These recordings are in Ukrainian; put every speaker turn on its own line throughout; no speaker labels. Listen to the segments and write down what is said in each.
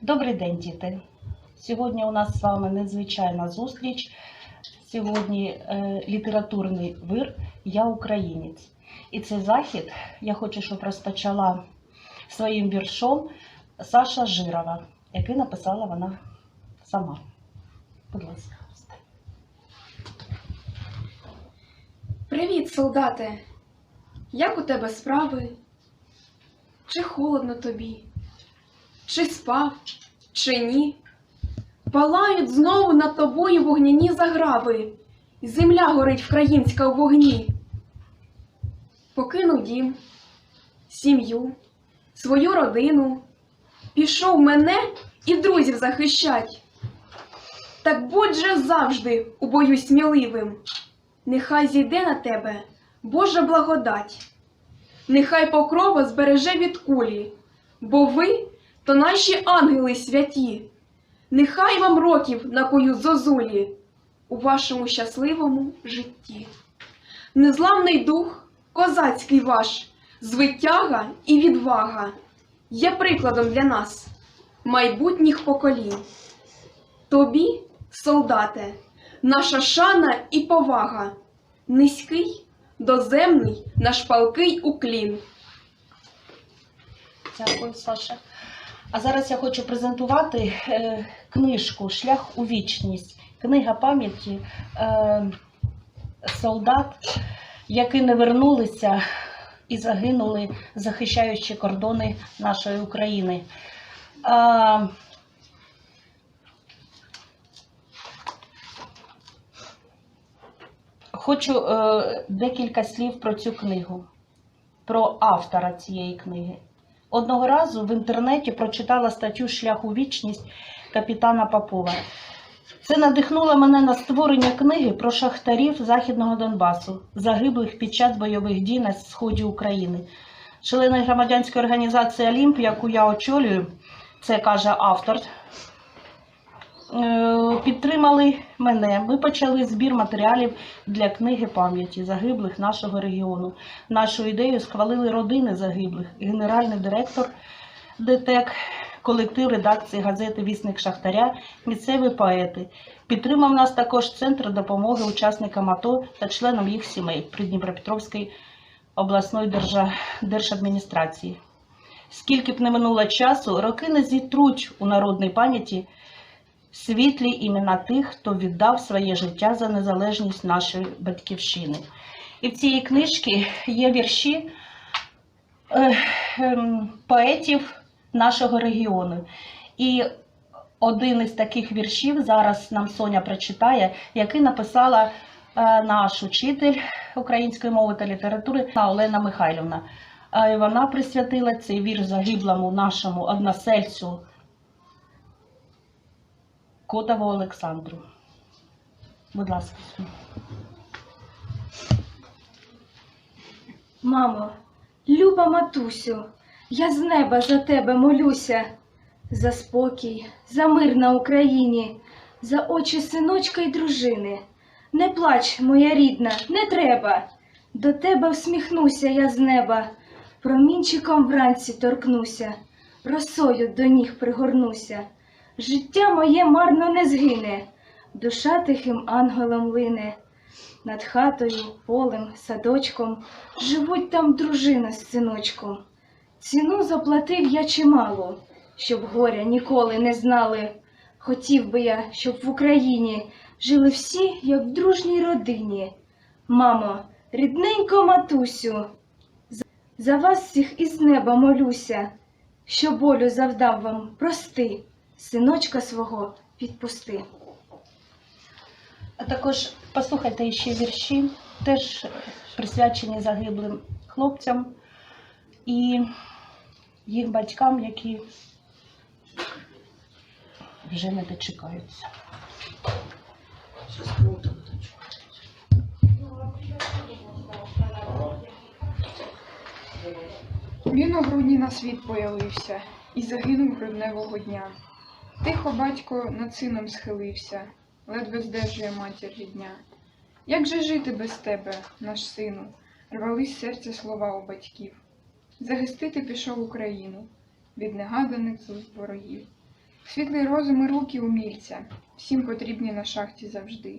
Добрий день, діти. Сьогодні у нас з вами незвичайна зустріч. Сьогодні е, літературний вир Я українець. І цей захід я хочу, щоб розпочала своїм віршом Саша Жирова, який написала вона сама. Будь ласка.
Привіт, солдате! Як у тебе справи? Чи холодно тобі? Чи спав, чи ні? Палають знову над тобою вогняні заграви, і земля горить вкраїнська у вогні. Покинув дім, сім'ю, свою родину, пішов мене і друзів захищать. Так будь же завжди у бою сміливим. Нехай зійде на тебе Божа благодать, нехай покрова збереже від кулі, бо ви то наші ангели святі, нехай вам років напоють зозулі у вашому щасливому житті. Незламний дух, козацький ваш, звитяга і відвага є прикладом для нас, майбутніх поколінь. Тобі, солдате, наша шана і повага, низький, доземний наш палкий уклін.
Дякую, Саша. А зараз я хочу презентувати е, книжку Шлях у вічність. Книга пам'яті е, солдат, які не вернулися і загинули, захищаючи кордони нашої України. Хочу е, декілька слів про цю книгу, про автора цієї книги. Одного разу в інтернеті прочитала статтю Шлях у вічність капітана Попова. Це надихнуло мене на створення книги про шахтарів Західного Донбасу, загиблих під час бойових дій на сході України. Члени громадянської організації Олімп, яку я очолюю, це каже автор, підтримали мене. Ми почали збір матеріалів для книги пам'яті загиблих нашого регіону. Нашу ідею схвалили родини загиблих, генеральний директор ДТЕК, колектив редакції газети Вісник Шахтаря, місцеві поети. Підтримав нас також Центр допомоги учасникам АТО та членам їх сімей при Дніпропетровській обласної держадміністрації. Скільки б не минуло часу, роки не зітруть у народній пам'яті світлі імена тих, хто віддав своє життя за незалежність нашої батьківщини. І в цій книжці є вірші е, ем, поетів нашого регіону. І один із таких віршів зараз нам Соня прочитає, який написала е, наш учитель української мови та літератури Олена Михайлівна. Е, Вона присвятила цей вірш загиблому нашому односельцю Котову Олександру. Будь ласка.
Мамо, люба матусю, я з неба за тебе молюся, за спокій, за мир на Україні, за очі синочка й дружини. Не плач, моя рідна, не треба. До тебе всміхнуся я з неба, промінчиком вранці торкнуся, росою до ніг пригорнуся. Життя моє марно не згине, душа тихим ангелом лине. Над хатою, полем, садочком живуть там дружина з синочком. Ціну заплатив я чимало, щоб горя ніколи не знали. Хотів би я, щоб в Україні жили всі, як в дружній родині. Мамо, рідненько матусю, за- вас всіх із неба молюся, що болю завдав вам, прости, синочка свого відпусти.
А також послухайте ще вірші, теж присвячені загиблим хлопцям і їх батькам, які вже не дочекаються.
Він у грудні на світ появився і загинув грудневого дня. Тихо батько над сином схилився, ледве здержує матір рідня. Як же жити без тебе, наш сину? Рвались серця слова у батьків. Захистити пішов Україну від негаданих ворогів. Світлий розум і руки умільця, всім потрібні на шахті завжди.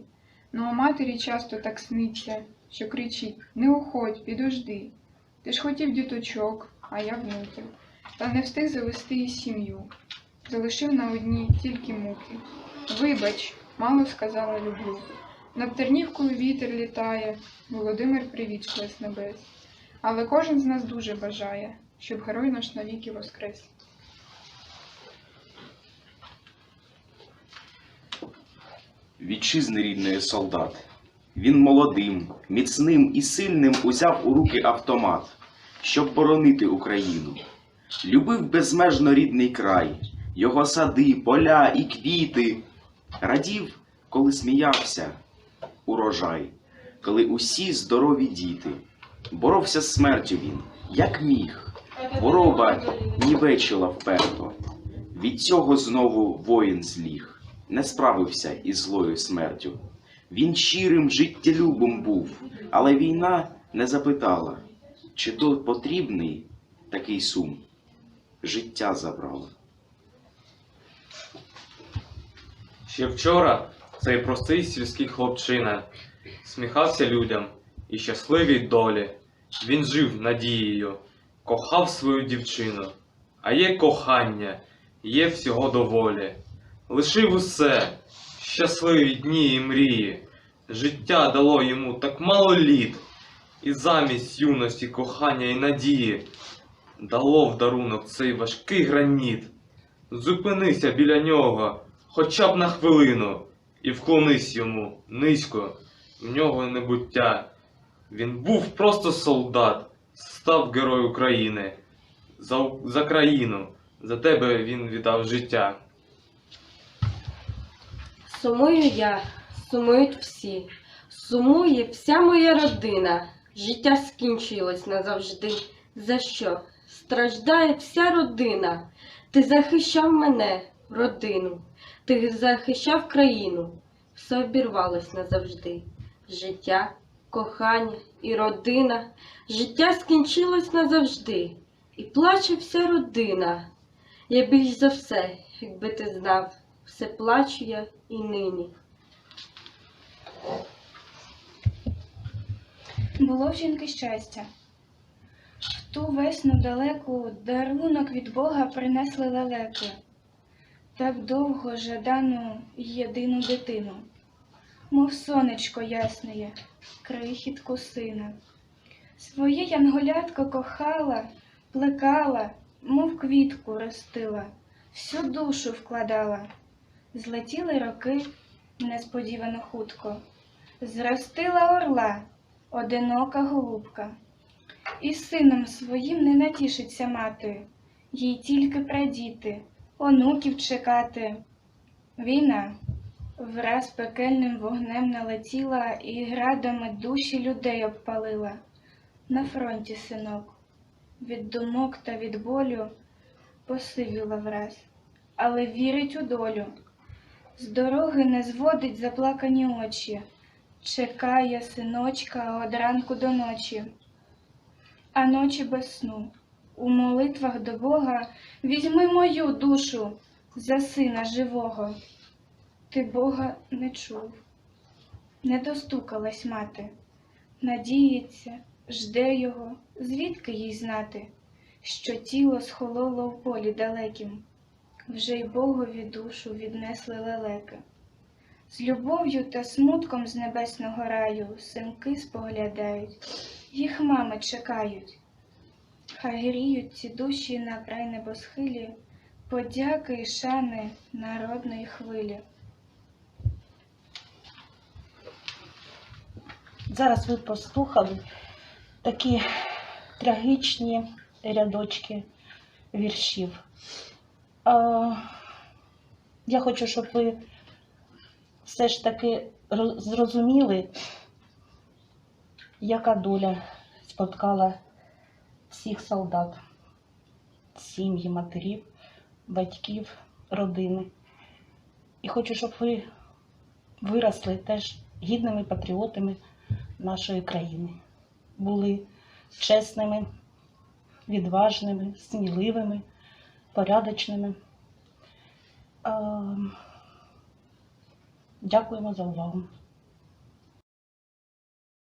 Ну а матері часто так сниться, що кричить Не уходь, підожди. Ти ж хотів діточок, а я внуків, та не встиг завести і сім'ю. Залишив на одній тільки муки. Вибач, мало сказала люблю. Над Тернівкою вітер літає, Володимир привічкує з небес. Але кожен з нас дуже бажає, щоб герой наш навіки воскрес.
Вітчизни рідної солдат. Він молодим, міцним і сильним узяв у руки автомат, щоб боронити Україну. Любив безмежно рідний край, його сади, поля і квіти. Радів, коли сміявся, урожай, коли усі здорові діти. Боровся з смертю він, як міг. Хвороба нівечила вперто. Від цього знову воїн зліг, не справився із злою смертю. Він щирим життєлюбом був, але війна не запитала, чи то потрібний такий сум. Життя забрала.
Ще вчора цей простий сільський хлопчина сміхався людям і щасливій долі. Він жив надією, кохав свою дівчину, а є кохання, є всього доволі. Лишив усе, щасливі дні і мрії. Життя дало йому так мало літ, і замість юності, кохання і надії дало в дарунок цей важкий граніт. Зупинися біля нього, хоча б на хвилину, і вклонись йому низько, в нього небуття. Він був просто солдат, став герой України. За, за країну, за тебе він віддав життя.
Сумую я, сумують всі, сумує вся моя родина. Життя скінчилось назавжди. За що? Страждає вся родина. Ти захищав мене, родину, ти захищав країну. Все обірвалось назавжди. Життя, кохання і родина. Життя скінчилось назавжди. І плаче вся родина. Я більш за все, якби ти знав, все плачу я і нині.
Було в жінки щастя. Ту весну далеку дарунок від Бога принесли лелеки. Так довго жадану єдину дитину, мов сонечко ясне, крихітку сина. Своє янголятко кохала, плекала, мов квітку ростила, всю душу вкладала. Злетіли роки несподівано хутко, зростила орла, одинока голубка. І сином своїм не натішиться мати, їй тільки прадіти, онуків чекати. Війна враз пекельним вогнем налетіла і градами душі людей обпалила. На фронті синок, від думок та від болю посивіла враз, але вірить у долю. З дороги не зводить заплакані очі, чекає синочка од ранку до ночі, а ночі без сну. У молитвах до Бога візьми мою душу за сина живого. Ти Бога не чув, не достукалась мати, надіється, жде його, звідки їй знати, що тіло схололо в полі далекім вже й Богові душу віднесли лелеки. З любов'ю та смутком з небесного раю синки споглядають, їх мами чекають. Хай гріють ці душі на край небосхилі, подяки й шани народної хвилі.
Зараз ви послухали такі трагічні рядочки віршів. Я хочу, щоб ви все ж таки зрозуміли, яка доля споткала всіх солдат, сім'ї, матерів, батьків, родини. І хочу, щоб ви виросли теж гідними патріотами нашої країни, були чесними, відважними, сміливими, порядочними. Дякуємо за увагу.